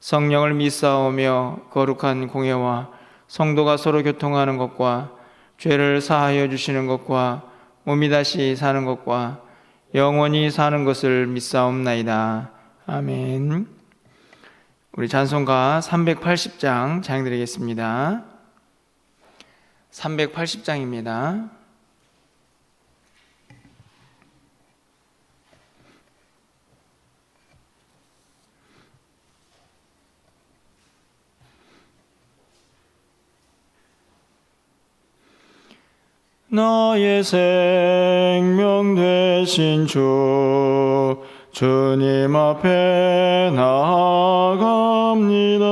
성령을 믿사오며 거룩한 공예와 성도가 서로 교통하는 것과 죄를 사하여 주시는 것과 몸이 다시 사는 것과 영원히 사는 것을 믿사옵나이다. 아멘. 우리 찬송가 380장 찬양드리겠습니다. 380장입니다. 나의 생명 되신 주 주님 앞에 나아갑니다.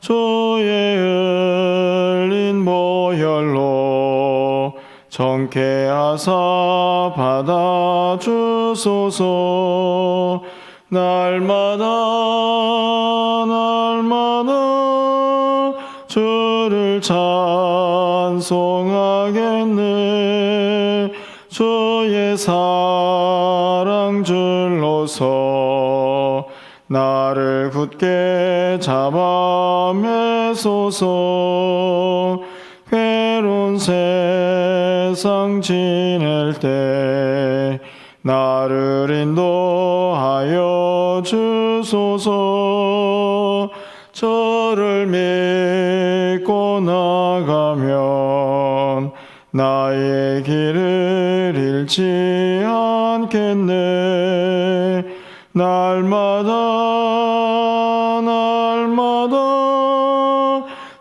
주의 흘린 보혈로 정케하사 받아주소서. 날마다 날마다 주를 찬송 사랑 줄로서 나를 굳게 잡아 매소서 괴로운 세상 지낼 때 나를 인도하여 주소서. 저를 믿고 나가면 나의 잃지 않겠네. 날마다 날마다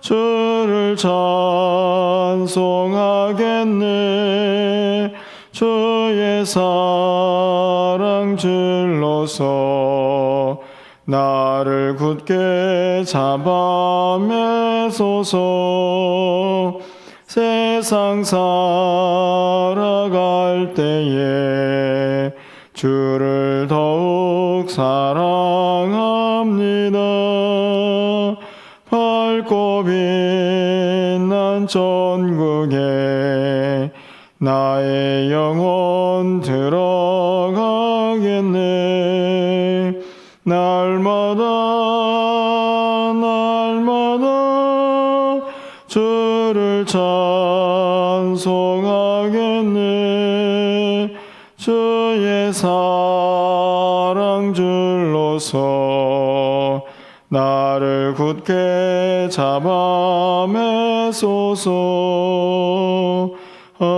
주를 찬송하겠네. 주의 사랑 줄로서 나를 굳게 잡아매소서. 세상 살아 갈 때에 주를 더욱 사랑합니다. 밝고 빛난 전국에 나의 영혼 들어 줄로서. 나를 굳게 잡아 매소서 아멘.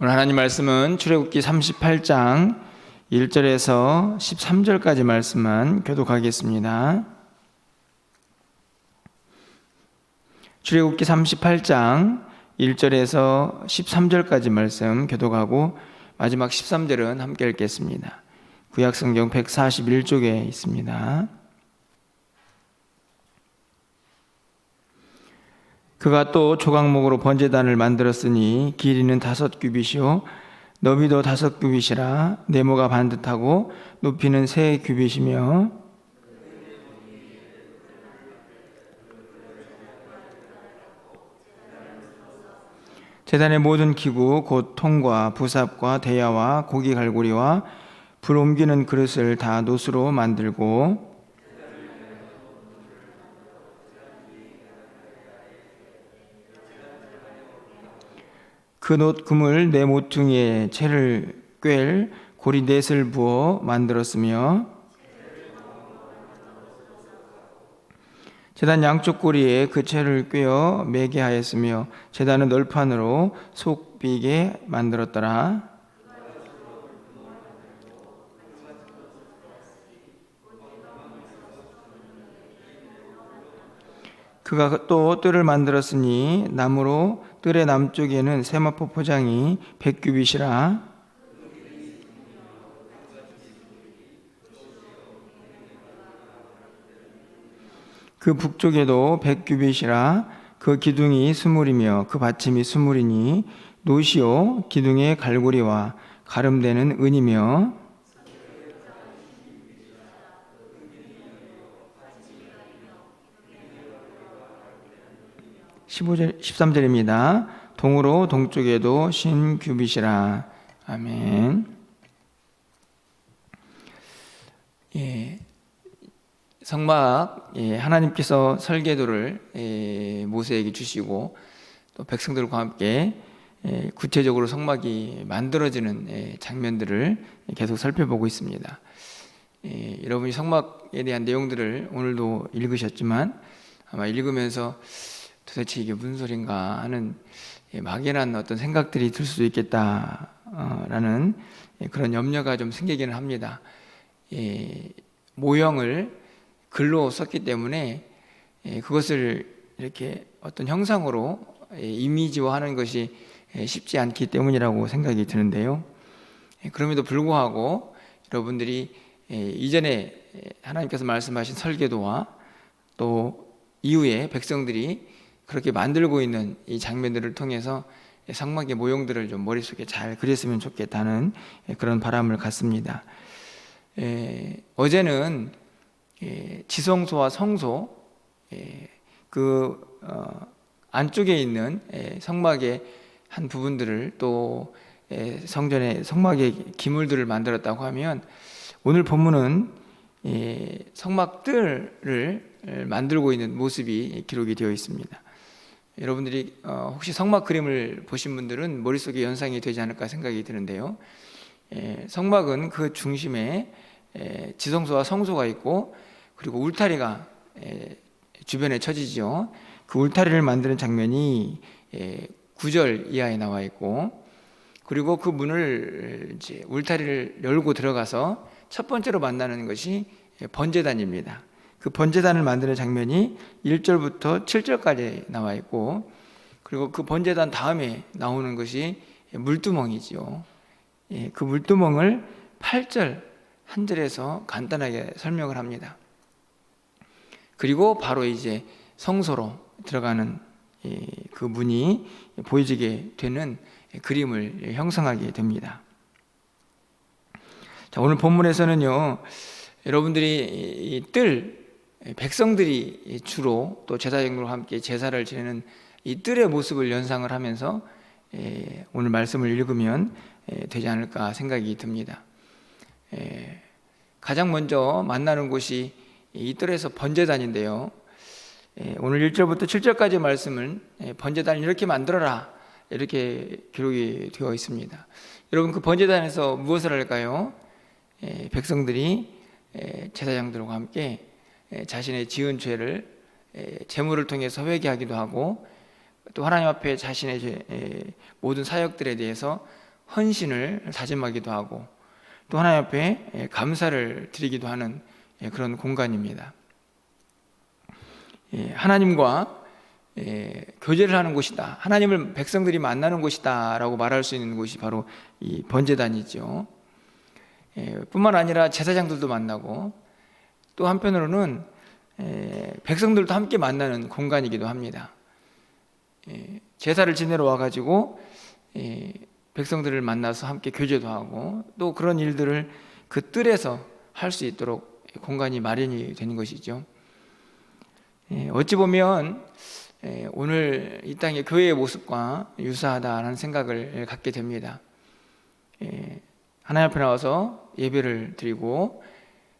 오늘 하나님 말씀은 출애굽기 38장 1절에서 13절까지 말씀만 교독하겠습니다. 출애굽기 38장 1절에서 13절까지 말씀 교독하고 마지막 13절은 함께 읽겠습니다. 구약 성경 141쪽에 있습니다. 그가 또 조각목으로 번제단을 만들었으니 길이는 다섯 규빗이요 너비도 다섯 규빗이라 네모가 반듯하고 높이는 세 규빗이며 재단의 모든 기구 곧 통과 부삽과 대야와 고기 갈고리와 불 옮기는 그릇을 다 노수로 만들고 그놋 금을 네 모퉁이에 채를 꿰 고리 넷을 부어 만들었으며 재단 양쪽 고리에 그 채를 꿰어 매게 하였으며 재단은 널판으로 속 비게 만들었더라. 그가 또 뜰을 만들었으니 나무로 뜰의 남쪽에는 세마포 포장이 백규빗이라 그 북쪽에도 백규빗이라 그 기둥이 스물이며 그 받침이 스물이니 노시오 기둥의 갈고리와 가름되는 은이며 15절, 13절입니다. 동으로 동쪽에도 신규빗이라. 아멘. 예. 성막, 예, 하나님께서 설계도를 예, 모세에게 주시고 또 백성들과 함께 예, 구체적으로 성막이 만들어지는 예, 장면들을 계속 살펴보고 있습니다. 예, 여러분이 성막에 대한 내용들을 오늘도 읽으셨지만 아마 읽으면서 도대체 이게 무슨 소린가 하는 예, 막연한 어떤 생각들이 들 수도 있겠다라는 예, 그런 염려가 좀 생기기는 합니다. 예, 모형을 글로 썼기 때문에 예, 그것을 이렇게 어떤 형상으로 예, 이미지화하는 것이 예, 쉽지 않기 때문이라고 생각이 드는데요. 예, 그럼에도 불구하고 여러분들이 예, 이전에 예, 하나님께서 말씀하신 설계도와 또 이후에 백성들이 그렇게 만들고 있는 이 장면들을 통해서 성막의 모형들을 좀 머릿속에 잘 그렸으면 좋겠다는 예, 그런 바람을 갖습니다. 예, 어제는 예, 지성소와 성소 예, 그 어, 안쪽에 있는 예, 성막의 한 부분들을 또 예, 성전의 성막의 기물들을 만들었다고 하면 오늘 본문은 예, 성막들을 만들고 있는 모습이 기록이 되어 있습니다. 여러분들이 어, 혹시 성막 그림을 보신 분들은 머릿속에 연상이 되지 않을까 생각이 드는데요. 예, 성막은 그 중심에 예, 지성소와 성소가 있고 그리고 울타리가 예, 주변에 쳐지죠. 그 울타리를 만드는 장면이 예, 9절 이하에 나와 있고 그리고 그 문을 이제 울타리를 열고 들어가서 첫 번째로 만나는 것이 예, 번제단입니다. 그 번제단을 만드는 장면이 1절부터 7절까지 나와 있고 그리고 그 번제단 다음에 나오는 것이 물두멍이지요. 예, 그 물두멍을 8절 한 절에서 간단하게 설명을 합니다. 그리고 바로 이제 성소로 들어가는 그 문이 보여지게 되는 그림을 형성하게 됩니다. 자, 오늘 본문에서는요, 여러분들이 뜰, 백성들이 주로 또 제사장들과 함께 제사를 지내는 이 뜰의 모습을 연상을 하면서 오늘 말씀을 읽으면 되지 않을까 생각이 듭니다. 가장 먼저 만나는 곳이 이 뜰에서 번제단인데요. 오늘 1절부터 7절까지 말씀은 번제단을 이렇게 만들어라 이렇게 기록이 되어 있습니다. 여러분 그 번제단에서 무엇을 할까요? 백성들이 제사장들과 함께 자신의 지은 죄를 제물을 통해서 회개하기도 하고 또 하나님 앞에 자신의 모든 사역들에 대해서 헌신을 다짐하기도 하고 또 하나님 앞에 감사를 드리기도 하는 그런 공간입니다. 하나님과 교제를 하는 곳이다. 하나님을 백성들이 만나는 곳이다라고 말할 수 있는 곳이 바로 이 번제단이죠. 뿐만 아니라 제사장들도 만나고 또 한편으로는 백성들도 함께 만나는 공간이기도 합니다. 제사를 지내러 와가지고 백성들을 만나서 함께 교제도 하고 또 그런 일들을 그 뜰에서 할 수 있도록 공간이 마련이 되는 것이죠. 어찌 보면 오늘 이 땅의 교회의 모습과 유사하다는 생각을 갖게 됩니다. 하나님 앞에 나와서 예배를 드리고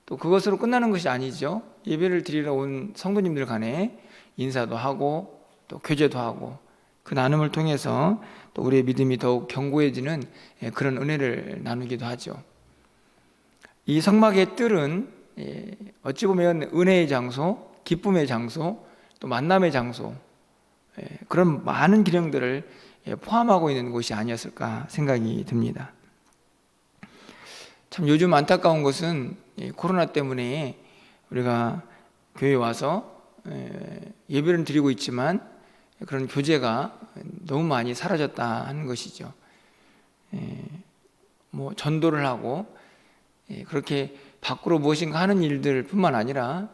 또 그것으로 끝나는 것이 아니죠. 예배를 드리러 온 성도님들 간에 인사도 하고 또 교제도 하고 그 나눔을 통해서 또 우리의 믿음이 더욱 견고해지는 예, 그런 은혜를 나누기도 하죠. 이 성막의 뜰은 예, 어찌 보면 은혜의 장소, 기쁨의 장소, 또 만남의 장소 예, 그런 많은 기능들을 포함하고 있는 곳이 아니었을까 생각이 듭니다. 참 요즘 안타까운 것은 코로나 때문에 우리가 교회 와서 예배를 드리고 있지만 그런 교제가 너무 많이 사라졌다 하는 것이죠. 뭐 전도를 하고 그렇게 밖으로 무엇인가 하는 일들뿐만 아니라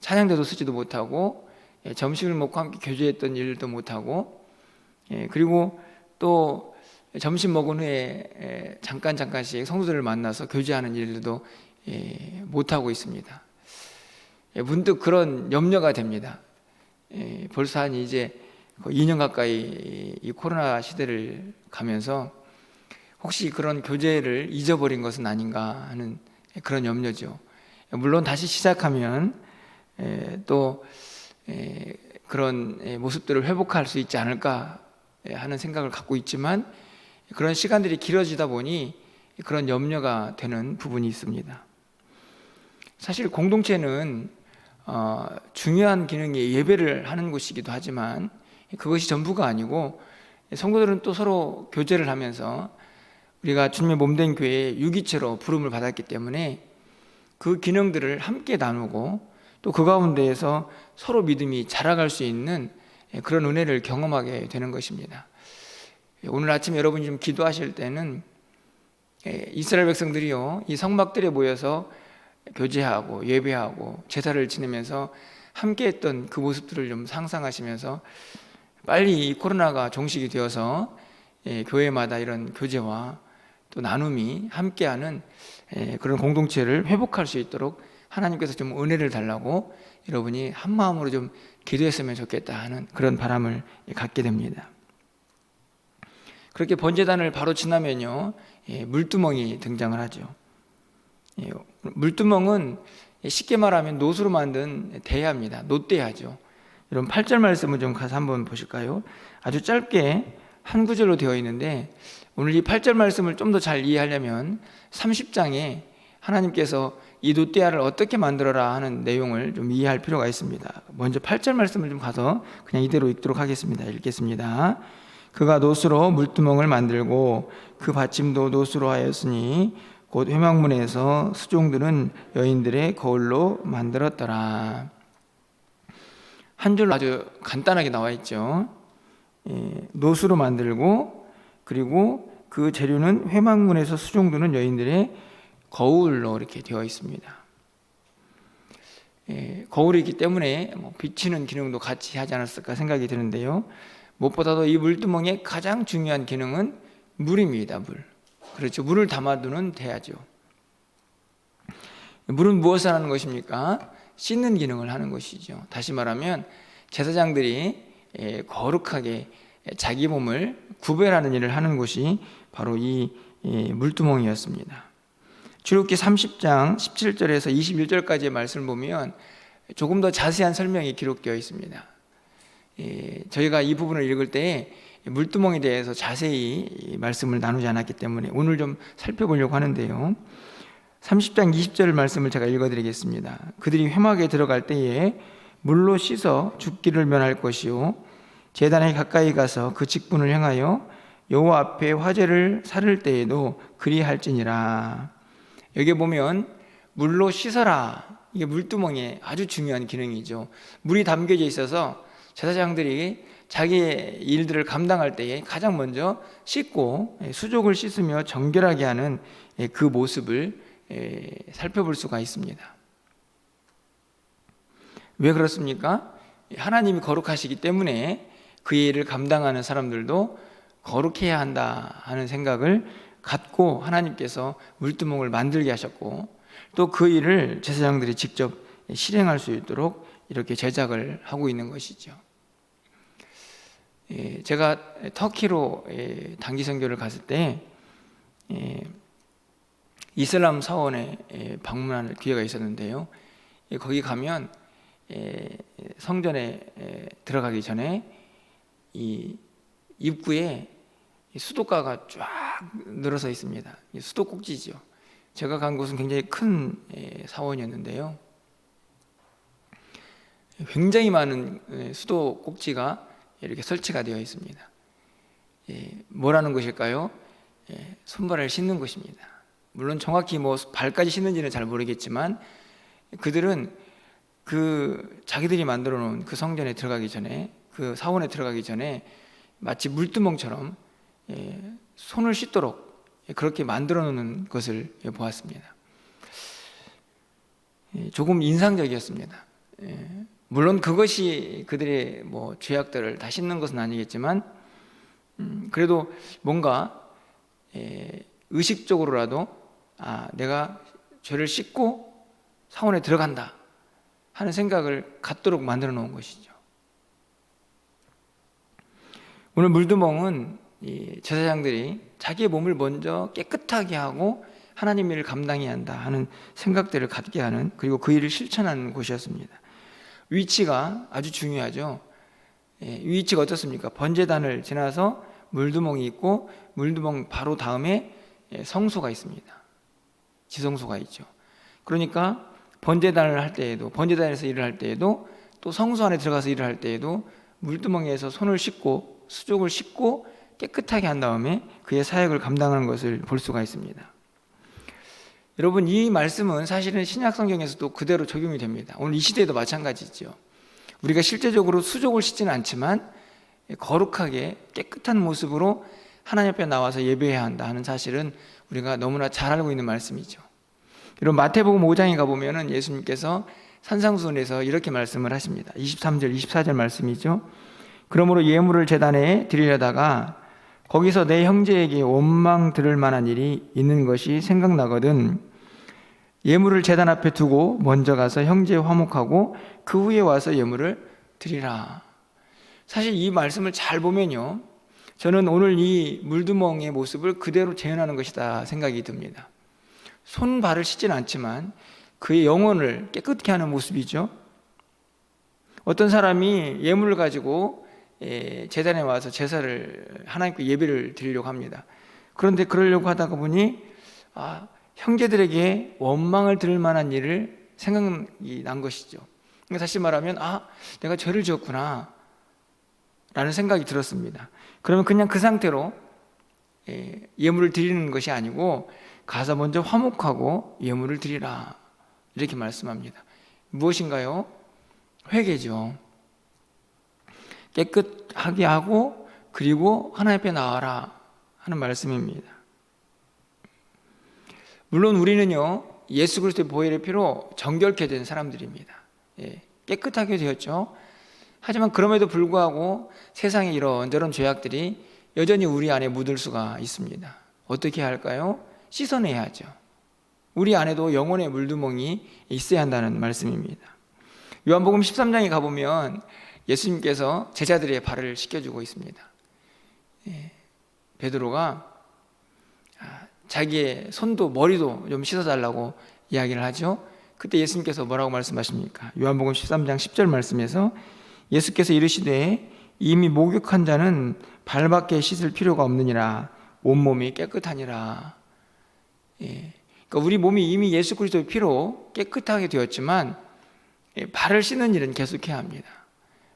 찬양대도 쓰지도 못하고 예, 점심을 먹고 함께 교제했던 일도 못하고 예, 그리고 또 점심 먹은 후에 예, 잠깐 잠깐씩 성도들을 만나서 교제하는 일도 예, 못하고 있습니다. 예, 문득 그런 염려가 됩니다. 예, 벌써 한 이제 거의 2년 가까이 이 코로나 시대를 가면서 혹시 그런 교제를 잊어버린 것은 아닌가 하는 그런 염려죠. 물론 다시 시작하면 에, 또 에, 그런 에, 모습들을 회복할 수 있지 않을까 하는 생각을 갖고 있지만 그런 시간들이 길어지다 보니 그런 염려가 되는 부분이 있습니다. 사실 공동체는 어, 중요한 기능이 예배를 하는 곳이기도 하지만 그것이 전부가 아니고 성도들은 또 서로 교제를 하면서 우리가 주님의 몸된 교회의 유기체로 부름을 받았기 때문에 그 기능들을 함께 나누고 또 그 가운데에서 서로 믿음이 자라갈 수 있는 그런 은혜를 경험하게 되는 것입니다. 오늘 아침 여러분이 좀 기도하실 때는 이스라엘 백성들이요 이 성막들에 모여서 교제하고 예배하고 제사를 지내면서 함께했던 그 모습들을 좀 상상하시면서 빨리 이 코로나가 종식이 되어서 교회마다 이런 교제와 또 나눔이 함께하는 그런 공동체를 회복할 수 있도록 하나님께서 좀 은혜를 달라고 여러분이 한 마음으로 좀 기도했으면 좋겠다 하는 그런 바람을 갖게 됩니다. 그렇게 번제단을 바로 지나면요 물두멍이 등장을 하죠. 물두멍은 쉽게 말하면 노수로 만든 대야입니다. 노대야죠. 여러분 8절 말씀을 좀 가서 한번 보실까요? 아주 짧게 한 구절로 되어 있는데 오늘 이 8절 말씀을 좀 더 잘 이해하려면 30장에 하나님께서 이 노대야를 어떻게 만들어라 하는 내용을 좀 이해할 필요가 있습니다. 먼저 8절 말씀을 좀 가서 그냥 이대로 읽도록 하겠습니다. 읽겠습니다. 그가 노수로 물두멍을 만들고 그 받침도 노수로 하였으니 곧 회막문에서 수종들은 여인들의 거울로 만들었더라. 한 줄로 아주 간단하게 나와 있죠. 예, 노수로 만들고 그리고 그 재료는 회막문에서 수종두는 여인들의 거울로 이렇게 되어 있습니다. 예, 거울이기 때문에 뭐 비치는 기능도 같이 하지 않았을까 생각이 드는데요. 무엇보다도 이 물두멍의 가장 중요한 기능은 물입니다. 물. 그렇죠. 물을 담아두는 대야죠. 물은 무엇을 하는 것입니까? 씻는 기능을 하는 것이죠. 다시 말하면 제사장들이 예, 거룩하게 자기 몸을 구별하는 일을 하는 곳이 바로 이 물두멍이었습니다. 출애굽기 30장 17절에서 21절까지의 말씀을 보면 조금 더 자세한 설명이 기록되어 있습니다. 예, 저희가 이 부분을 읽을 때 물두멍에 대해서 자세히 말씀을 나누지 않았기 때문에 오늘 좀 살펴보려고 하는데요. 30장 20절 말씀을 제가 읽어드리겠습니다. 그들이 회막에 들어갈 때에 물로 씻어 죽기를 면할 것이요 제단에 가까이 가서 그 직분을 행하여 여호와 앞에 화제를 살을 때에도 그리할지니라. 여기 보면 물로 씻어라. 이게 물두멍에 아주 중요한 기능이죠. 물이 담겨져 있어서 제사장들이 자기의 일들을 감당할 때에 가장 먼저 씻고 수족을 씻으며 정결하게 하는 그 모습을 살펴볼 수가 있습니다. 왜 그렇습니까? 하나님이 거룩하시기 때문에 그 일을 감당하는 사람들도 거룩해야 한다 하는 생각을 갖고 하나님께서 물두멍을 만들게 하셨고 또 그 일을 제사장들이 직접 실행할 수 있도록 이렇게 제작을 하고 있는 것이죠. 예, 제가 터키로 예, 단기 선교를 갔을 때 예, 이슬람 사원에 방문할 기회가 있었는데요. 거기 가면 성전에 들어가기 전에 이 입구에 수도가가 쫙 늘어서 있습니다. 수도 꼭지죠. 제가 간 곳은 굉장히 큰 사원이었는데요. 굉장히 많은 수도 꼭지가 이렇게 설치가 되어 있습니다. 뭐라는 것일까요? 손발을 씻는 것입니다. 물론 정확히 뭐 발까지 씻는지는 잘 모르겠지만 그들은 그 자기들이 만들어 놓은 그 성전에 들어가기 전에 그 사원에 들어가기 전에 마치 물두멍처럼 예, 손을 씻도록 그렇게 만들어 놓는 것을 보았습니다. 예, 조금 인상적이었습니다. 예, 물론 그것이 그들의 뭐 죄악들을 다 씻는 것은 아니겠지만 음, 그래도 뭔가 예, 의식적으로라도 아 내가 죄를 씻고 사원에 들어간다 하는 생각을 갖도록 만들어 놓은 것이죠. 오늘 물두멍은 이 제사장들이 자기의 몸을 먼저 깨끗하게 하고 하나님 일을 감당해야 한다 하는 생각들을 갖게 하는 그리고 그 일을 실천하는 곳이었습니다. 위치가 아주 중요하죠. 예, 위치가 어떻습니까? 번제단을 지나서 물두멍이 있고 물두멍 바로 다음에 예, 성소가 있습니다. 지성소가 있죠. 그러니까 번제단을 할 때에도 번제단에서 일을 할 때에도 또 성소 안에 들어가서 일을 할 때에도 물두멍에서 손을 씻고 수족을 씻고 깨끗하게 한 다음에 그의 사역을 감당하는 것을 볼 수가 있습니다. 여러분 이 말씀은 사실은 신약 성경에서도 그대로 적용이 됩니다. 오늘 이 시대에도 마찬가지죠. 우리가 실제적으로 수족을 씻지는 않지만 거룩하게 깨끗한 모습으로 하나님 앞에 나와서 예배해야 한다 하는 사실은 우리가 너무나 잘 알고 있는 말씀이죠. 여러분 마태복음 5장에 가 보면은 예수님께서 산상수훈에서 이렇게 말씀을 하십니다. 23절, 24절 말씀이죠. 그러므로 예물을 제단에 드리려다가 거기서 내 형제에게 원망 들을 만한 일이 있는 것이 생각나거든 예물을 제단 앞에 두고 먼저 가서 형제 화목하고 그 후에 와서 예물을 드리라. 사실 이 말씀을 잘 보면요. 저는 오늘 이 물두멍의 모습을 그대로 재현하는 것이다 생각이 듭니다. 손 발을 씻지는 않지만 그의 영혼을 깨끗게 하는 모습이죠. 어떤 사람이 예물을 가지고 예, 제단에 와서 제사를 하나님께 예배를 드리려고 합니다. 그런데 그러려고 하다가 보니 아, 형제들에게 원망을 들을 만한 일을 생각이 난 것이죠. 그러니까 다시 말하면 아 내가 죄를 지었구나 라는 생각이 들었습니다. 그러면 그냥 그 상태로 예, 예물을 드리는 것이 아니고 가서 먼저 화목하고 예물을 드리라 이렇게 말씀합니다. 무엇인가요? 회개죠. 깨끗하게 하고 그리고 하나님 앞에 나와라 하는 말씀입니다. 물론 우리는요 예수 그리스도의 보혈의 피로 정결케 된 사람들입니다. 예, 깨끗하게 되었죠. 하지만 그럼에도 불구하고 세상에 이런저런 죄악들이 여전히 우리 안에 묻을 수가 있습니다. 어떻게 할까요? 씻어내야죠. 우리 안에도 영혼의 물두멍이 있어야 한다는 말씀입니다. 요한복음 13장에 가보면 예수님께서 제자들의 발을 씻겨주고 있습니다. 예, 베드로가 아, 자기의 손도 머리도 좀 씻어달라고 이야기를 하죠. 그때 예수님께서 뭐라고 말씀하십니까? 요한복음 13장 10절 말씀에서 예수께서 이르시되 이미 목욕한 자는 발밖에 씻을 필요가 없느니라 온몸이 깨끗하니라. 예. 그러니까 우리 몸이 이미 예수 그리스도의 피로 깨끗하게 되었지만 예, 발을 씻는 일은 계속해야 합니다.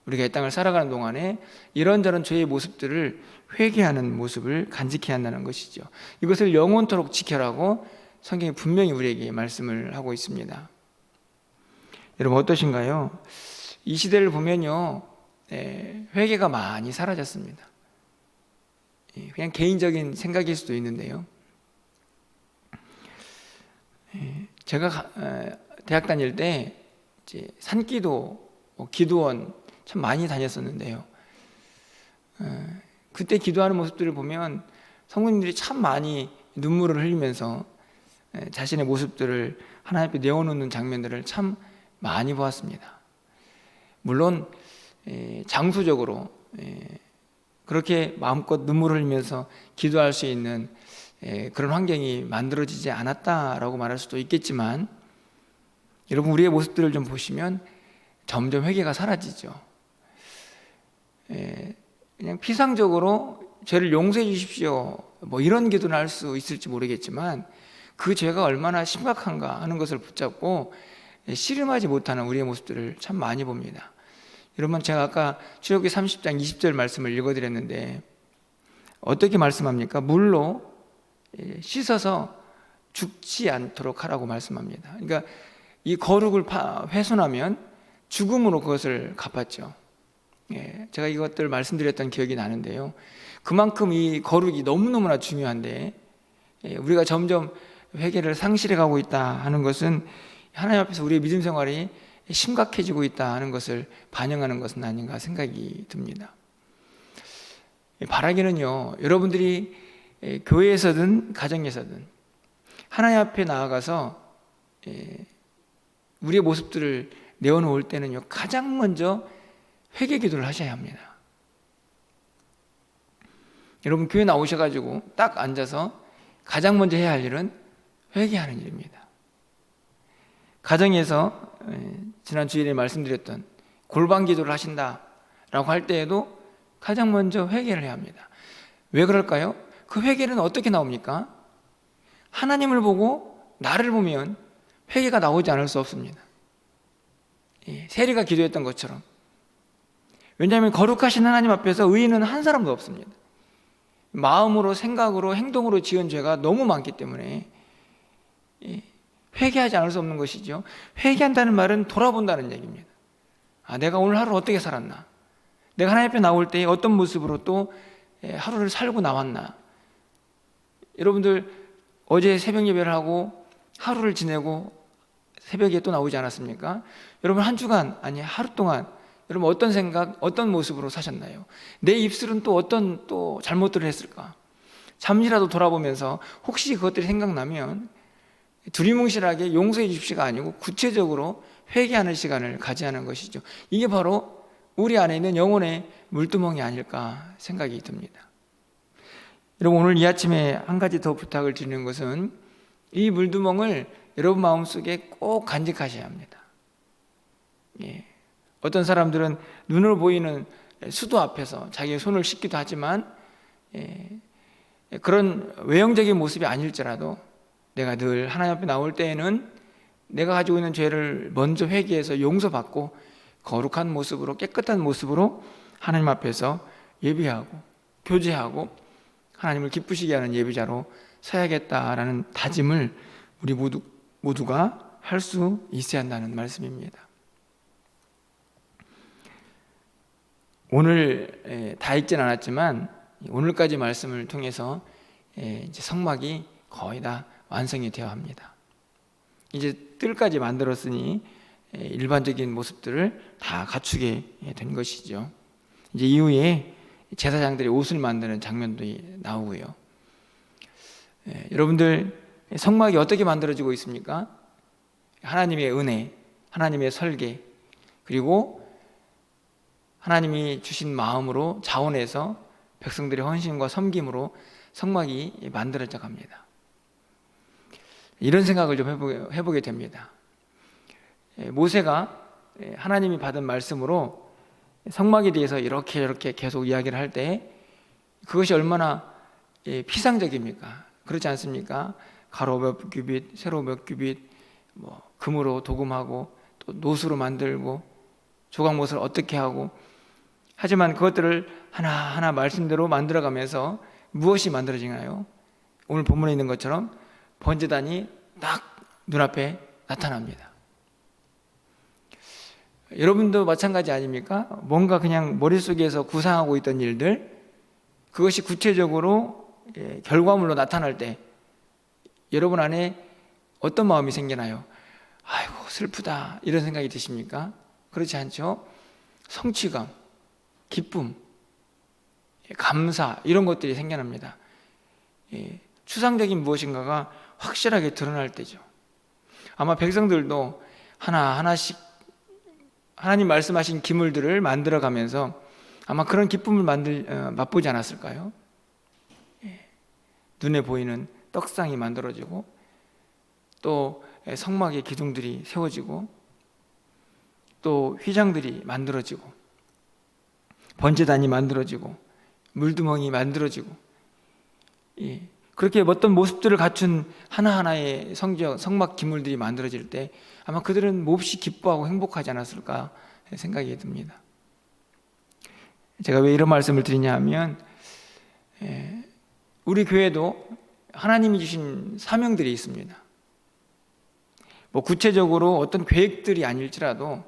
우리가 이 땅을 살아가는 동안에 이런저런 죄의 모습들을 회개하는 모습을 간직해야 한다는 것이죠. 이것을 영원토록 지켜라고 성경이 분명히 우리에게 말씀을 하고 있습니다. 여러분 어떠신가요? 이 시대를 보면요, 예, 회개가 많이 사라졌습니다. 예, 그냥 개인적인 생각일 수도 있는데요. 예, 제가 대학 다닐 때 산기도, 뭐 기도원 참 많이 다녔었는데요. 그때 기도하는 모습들을 보면 성도님들이 참 많이 눈물을 흘리면서 자신의 모습들을 하나님 앞에 내어놓는 장면들을 참 많이 보았습니다. 물론 장수적으로 그렇게 마음껏 눈물을 흘리면서 기도할 수 있는 그런 환경이 만들어지지 않았다라고 말할 수도 있겠지만 여러분 우리의 모습들을 좀 보시면 점점 회개가 사라지죠. 그냥 피상적으로 죄를 용서해 주십시오. 뭐 이런 기도는 할 수 있을지 모르겠지만 그 죄가 얼마나 심각한가 하는 것을 붙잡고 씨름하지 못하는 우리의 모습들을 참 많이 봅니다. 여러분 제가 아까 출애굽기 30장 20절 말씀을 읽어 드렸는데 어떻게 말씀합니까? 물로 씻어서 죽지 않도록 하라고 말씀합니다. 그러니까 이 거룩을 훼손하면 죽음으로 그것을 갚았죠. 예, 제가 이것들 말씀드렸던 기억이 나는데요. 그만큼 이 거룩이 너무너무나 중요한데 예, 우리가 점점 회개를 상실해 가고 있다 하는 것은 하나님 앞에서 우리의 믿음 생활이 심각해지고 있다 하는 것을 반영하는 것은 아닌가 생각이 듭니다. 바라기는요, 여러분들이 교회에서든 가정에서든 하나님 앞에 나아가서 우리의 모습들을 내어놓을 때는요, 가장 먼저 회개 기도를 하셔야 합니다. 여러분, 교회 나오셔 가지고 딱 앉아서 가장 먼저 해야 할 일은 회개하는 일입니다. 가정에서 지난 주일에 말씀드렸던 골방 기도를 하신다라고 할 때에도 가장 먼저 회개를 해야 합니다. 왜 그럴까요? 그 회개는 어떻게 나옵니까? 하나님을 보고 나를 보면 회개가 나오지 않을 수 없습니다. 예, 세리가 기도했던 것처럼. 왜냐하면 거룩하신 하나님 앞에서 의인은 한 사람도 없습니다. 마음으로, 생각으로, 행동으로 지은 죄가 너무 많기 때문에 예, 회개하지 않을 수 없는 것이죠. 회개한다는 말은 돌아본다는 얘기입니다. 아, 내가 오늘 하루 어떻게 살았나? 내가 하나님 앞에 나올 때 어떤 모습으로 또 예, 하루를 살고 나왔나? 여러분들 어제 새벽 예배를 하고 하루를 지내고 새벽에 또 나오지 않았습니까? 여러분 한 주간 아니 하루 동안 여러분 어떤 생각, 어떤 모습으로 사셨나요? 내 입술은 또 어떤 또 잘못들을 했을까? 잠시라도 돌아보면서 혹시 그것들이 생각나면 두리뭉실하게 용서해 주십시가 아니고 구체적으로 회개하는 시간을 가지하는 것이죠. 이게 바로 우리 안에 있는 영혼의 물두멍이 아닐까 생각이 듭니다. 여러분 오늘 이 아침에 한 가지 더 부탁을 드리는 것은 이 물두멍을 여러분 마음속에 꼭 간직하셔야 합니다. 예. 어떤 사람들은 눈으로 보이는 수도 앞에서 자기의 손을 씻기도 하지만 예. 그런 외형적인 모습이 아닐지라도 내가 늘 하나님 앞에 나올 때에는 내가 가지고 있는 죄를 먼저 회개해서 용서받고 거룩한 모습으로 깨끗한 모습으로 하나님 앞에서 예비하고 교제하고 하나님을 기쁘시게 하는 예비자로 서야겠다라는 다짐을 우리 모두 모두가 할 수 있어야 한다는 말씀입니다. 오늘 다 읽진 않았지만 오늘까지 말씀을 통해서 성막이 거의 다 완성이 되어 합니다. 이제 뜰까지 만들었으니 일반적인 모습들을 다 갖추게 된 것이죠. 이제 이후에 제사장들이 옷을 만드는 장면도 나오고요. 여러분들 성막이 어떻게 만들어지고 있습니까? 하나님의 은혜, 하나님의 설계, 그리고 하나님이 주신 마음으로 자원해서 백성들의 헌신과 섬김으로 성막이 만들어져 갑니다. 이런 생각을 좀 해보게, 해보게 됩니다. 모세가 하나님이 받은 말씀으로 성막에 대해서 이렇게 이렇게 계속 이야기를 할 때 그것이 얼마나 피상적입니까? 그렇지 않습니까? 가로 몇 규빗, 세로 몇 규빗, 뭐 금으로 도금하고 또 노수로 만들고 조각못을 어떻게 하고 하지만 그것들을 하나하나 말씀대로 만들어가면서 무엇이 만들어지나요? 오늘 본문에 있는 것처럼 번제단이 딱 눈앞에 나타납니다. 여러분도 마찬가지 아닙니까? 뭔가 그냥 머릿속에서 구상하고 있던 일들, 그것이 구체적으로 예, 결과물로 나타날 때 여러분 안에 어떤 마음이 생기나요? 아이고, 슬프다. 이런 생각이 드십니까? 그렇지 않죠? 성취감, 기쁨, 감사, 이런 것들이 생겨납니다. 예, 추상적인 무엇인가가 확실하게 드러날 때죠. 아마 백성들도 하나 하나씩 하나님 말씀하신 기물들을 만들어 가면서 아마 그런 기쁨을 만들, 어, 맛보지 않았을까요? 예, 눈에 보이는 떡상이 만들어지고 또 성막의 기둥들이 세워지고 또 휘장들이 만들어지고 번제단이 만들어지고 물두멍이 만들어지고 예, 그렇게 어떤 모습들을 갖춘 하나하나의 성적, 성막 기물들이 만들어질 때 아마 그들은 몹시 기뻐하고 행복하지 않았을까 생각이 듭니다. 제가 왜 이런 말씀을 드리냐 하면 예, 우리 교회도 하나님이 주신 사명들이 있습니다. 뭐 구체적으로 어떤 계획들이 아닐지라도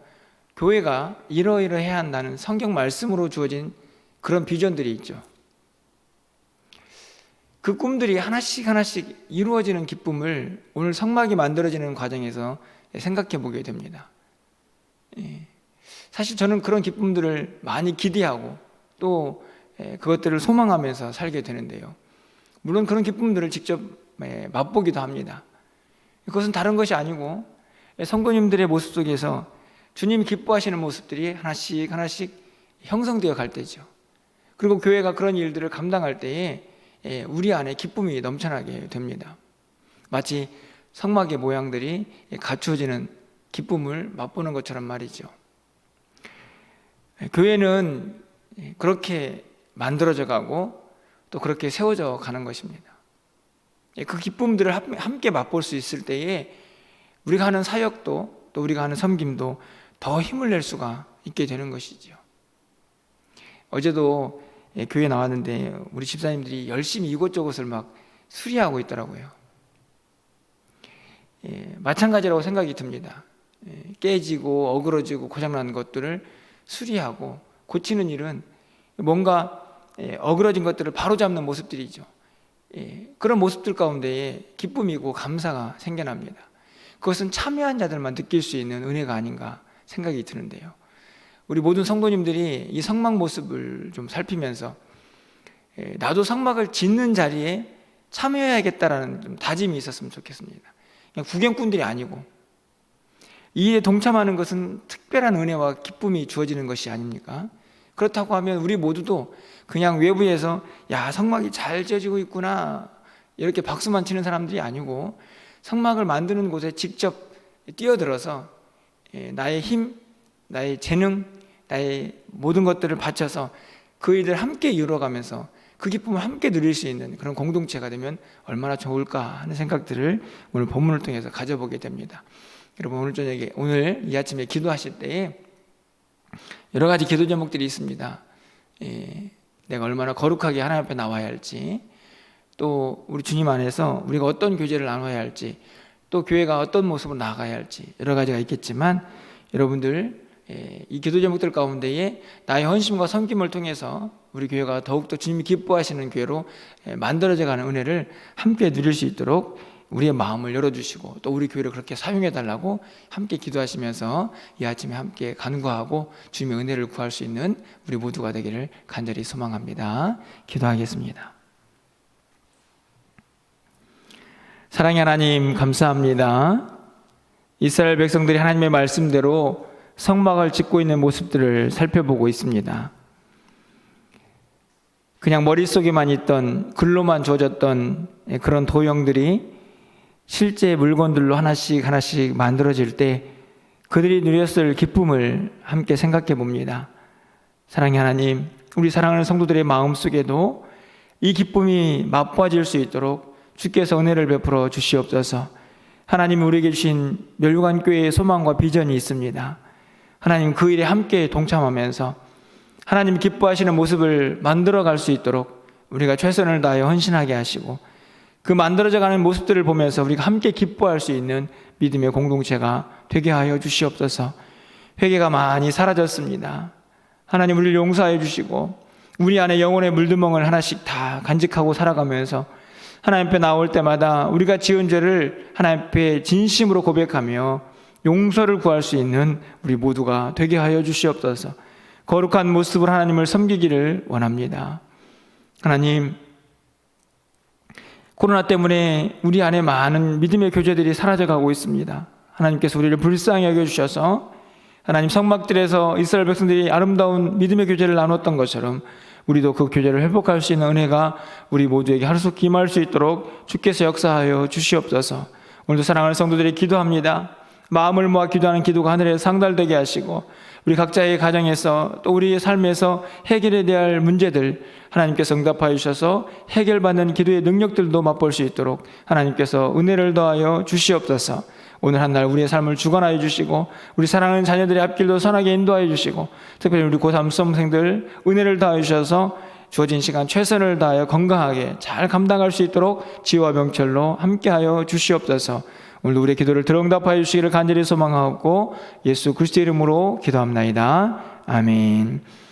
교회가 이러이러해야 한다는 성경 말씀으로 주어진 그런 비전들이 있죠. 그 꿈들이 하나씩 하나씩 이루어지는 기쁨을 오늘 성막이 만들어지는 과정에서 생각해 보게 됩니다. 예. 사실 저는 그런 기쁨들을 많이 기대하고 또 예, 그것들을 소망하면서 살게 되는데요. 물론 그런 기쁨들을 직접 예, 맛보기도 합니다. 그것은 다른 것이 아니고 예, 성도님들의 모습 속에서 주님이 기뻐하시는 모습들이 하나씩 하나씩 형성되어 갈 때죠. 그리고 교회가 그런 일들을 감당할 때에 예, 우리 안에 기쁨이 넘쳐나게 됩니다. 마치 성막의 모양들이 갖추어지는 기쁨을 맛보는 것처럼 말이죠. 예, 교회는 그렇게 만들어져 가고 또 그렇게 세워져 가는 것입니다. 예, 그 기쁨들을 함께 맛볼 수 있을 때에 우리가 하는 사역도 또 우리가 하는 섬김도 더 힘을 낼 수가 있게 되는 것이죠. 어제도 예, 교회 나왔는데 우리 집사님들이 열심히 이곳저곳을 막 수리하고 있더라고요. 예, 마찬가지라고 생각이 듭니다. 예, 깨지고 어그러지고 고장난 것들을 수리하고 고치는 일은 뭔가 예, 어그러진 것들을 바로잡는 모습들이죠. 예, 그런 모습들 가운데에 기쁨이고 감사가 생겨납니다. 그것은 참여한 자들만 느낄 수 있는 은혜가 아닌가 생각이 드는데요. 우리 모든 성도님들이 이 성막 모습을 좀 살피면서 예, 나도 성막을 짓는 자리에 참여해야겠다라는 좀 다짐이 있었으면 좋겠습니다. 그냥 구경꾼들이 아니고 이 일에 동참하는 것은 특별한 은혜와 기쁨이 주어지는 것이 아닙니까? 그렇다고 하면 우리 모두도 그냥 외부에서 야 성막이 잘 지어지고 있구나 이렇게 박수만 치는 사람들이 아니고 성막을 만드는 곳에 직접 뛰어들어서 예, 나의 힘, 나의 재능, 나의 모든 것들을 바쳐서 그 일을 함께 이루어가면서 그 기쁨을 함께 누릴 수 있는 그런 공동체가 되면 얼마나 좋을까 하는 생각들을 오늘 본문을 통해서 가져보게 됩니다. 여러분 오늘 저녁에 오늘 이 아침에 기도하실 때에 여러 가지 기도 제목들이 있습니다. 예, 내가 얼마나 거룩하게 하나님 앞에 나와야 할지, 또 우리 주님 안에서 우리가 어떤 교제를 나눠야 할지, 또 교회가 어떤 모습으로 나가야 할지 여러 가지가 있겠지만 여러분들 예, 이 기도 제목들 가운데에 나의 헌신과 섬김을 통해서 우리 교회가 더욱더 주님이 기뻐하시는 교회로 예, 만들어져 가는 은혜를 함께 누릴 수 있도록 우리의 마음을 열어주시고 또 우리 교회를 그렇게 사용해 달라고 함께 기도하시면서 이 아침에 함께 간구하고 주님의 은혜를 구할 수 있는 우리 모두가 되기를 간절히 소망합니다. 기도하겠습니다. 사랑의 하나님 감사합니다. 이스라엘 백성들이 하나님의 말씀대로 성막을 짓고 있는 모습들을 살펴보고 있습니다. 그냥 머릿속에만 있던 글로만 주어졌던 그런 도형들이 실제 물건들로 하나씩 하나씩 만들어질 때 그들이 누렸을 기쁨을 함께 생각해 봅니다. 사랑의 하나님, 우리 사랑하는 성도들의 마음 속에도 이 기쁨이 맛보아질 수 있도록 주께서 은혜를 베풀어 주시옵소서. 하나님이 우리에게 주신 멸류관 교회의 소망과 비전이 있습니다. 하나님 그 일에 함께 동참하면서 하나님 기뻐하시는 모습을 만들어 갈 수 있도록 우리가 최선을 다하여 헌신하게 하시고 그 만들어져 가는 모습들을 보면서 우리가 함께 기뻐할 수 있는 믿음의 공동체가 되게 하여 주시옵소서. 회개가 많이 사라졌습니다. 하나님 우리를 용서해 주시고 우리 안에 영혼의 물두멍을 하나씩 다 간직하고 살아가면서 하나님 앞에 나올 때마다 우리가 지은 죄를 하나님 앞에 진심으로 고백하며 용서를 구할 수 있는 우리 모두가 되게 하여 주시옵소서. 거룩한 모습으로 하나님을 섬기기를 원합니다. 하나님, 코로나 때문에 우리 안에 많은 믿음의 교제들이 사라져가고 있습니다. 하나님께서 우리를 불쌍히 여겨주셔서 하나님 성막들에서 이스라엘 백성들이 아름다운 믿음의 교제를 나눴던 것처럼 우리도 그 교제를 회복할 수 있는 은혜가 우리 모두에게 하루속 임할 수 있도록 주께서 역사하여 주시옵소서. 오늘도 사랑하는 성도들이 기도합니다. 마음을 모아 기도하는 기도가 하늘에 상달되게 하시고 우리 각자의 가정에서 또 우리의 삶에서 해결해야 될 문제들 하나님께서 응답하여 주셔서 해결받는 기도의 능력들도 맛볼 수 있도록 하나님께서 은혜를 더하여 주시옵소서. 오늘 한 날 우리의 삶을 주관하여 주시고 우리 사랑하는 자녀들의 앞길도 선하게 인도하여 주시고 특별히 우리 고3 수험생들 은혜를 더하여 주셔서 주어진 시간 최선을 다하여 건강하게 잘 감당할 수 있도록 지혜와 명철로 함께하여 주시옵소서. 오늘도 우리의 기도를 들응답하여 주시기를 간절히 소망하고 예수 그리스도 이름으로 기도합나이다. 아멘.